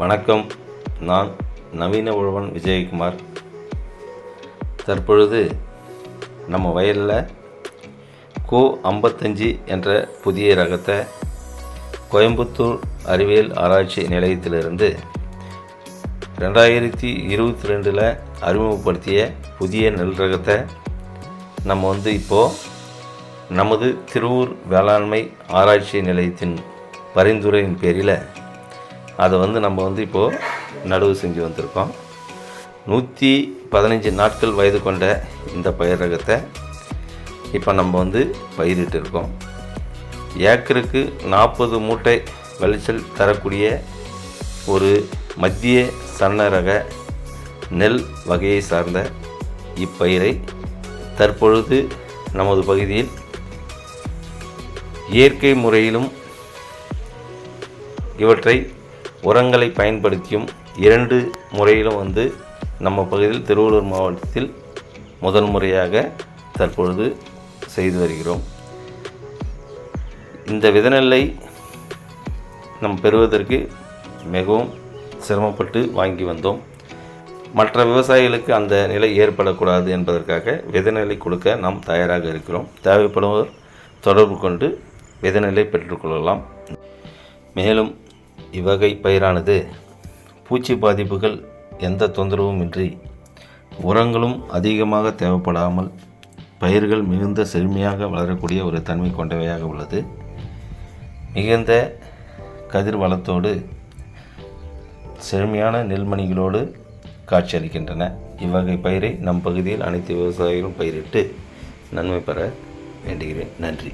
வணக்கம். நான் நவீன உழவன் விஜயகுமார். தற்பொழுது நம்ம வயலில் கோ ஐம்பத்தஞ்சு என்ற புதிய ரகத்தை கோயம்புத்தூர் அறிவியல் ஆராய்ச்சி நிலையத்திலிருந்து ரெண்டாயிரத்தி இருபத்தி ரெண்டில் அறிமுகப்படுத்திய புதிய நெல் ரகத்தை நம்ம வந்து இப்போது நமது திருவூர் வேளாண்மை ஆராய்ச்சி நிலையத்தின் பரிந்துரையின் பேரில் அதை வந்து நம்ம வந்து இப்போது நடவு செஞ்சு வந்திருக்கோம். நூற்றி பதினஞ்சு நாட்கள் வயது கொண்ட இந்த பயிர் ரகத்தை இப்போ நம்ம வந்து பயிரிட்டு இருக்கோம். ஏக்கருக்கு நாற்பது மூட்டை விளைச்சல் தரக்கூடிய ஒரு மத்திய சன்ன ரக நெல் வகையை சார்ந்த இப்பயிரை தற்பொழுது நமது பகுதியில் இயற்கை முறையிலும் இவற்றை உரங்களை பயன்படுத்தியும் இரண்டு முறையிலும் வந்து நம்ம பகுதியில் திருவள்ளூர் மாவட்டத்தில் முதல் முறையாக தற்பொழுது செய்து வருகிறோம். இந்த விதநெல்லை நம் பெறுவதற்கு மிகவும் சிரமப்பட்டு வாங்கி வந்தோம். மற்ற விவசாயிகளுக்கு அந்த நிலை ஏற்படக்கூடாது என்பதற்காக விதநிலை கொடுக்க நாம் தயாராக இருக்கிறோம். தேவைப்படுவோர் தொடர்பு கொண்டு விதநிலை பெற்றுக்கொள்ளலாம் மேலும் இவ்வகை பயிரானது பூச்சி பாதிப்புகள் எந்த தொந்தரவும் இன்றி உரங்களும் அதிகமாக தேவைப்படாமல் பயிர்கள் மிகுந்த செழுமையாக வளரக்கூடிய ஒரு தன்மை கொண்டவையாக உள்ளது. மிகுந்த கதிர் வளத்தோடு செழுமையான நெல்மணிகளோடு காட்சியளிக்கின்றன. இவ்வகை பயிரை நம் பகுதியில் அனைத்து விவசாயிகளும் பயிரிட்டு நன்மை பெற வேண்டுகிறேன். நன்றி.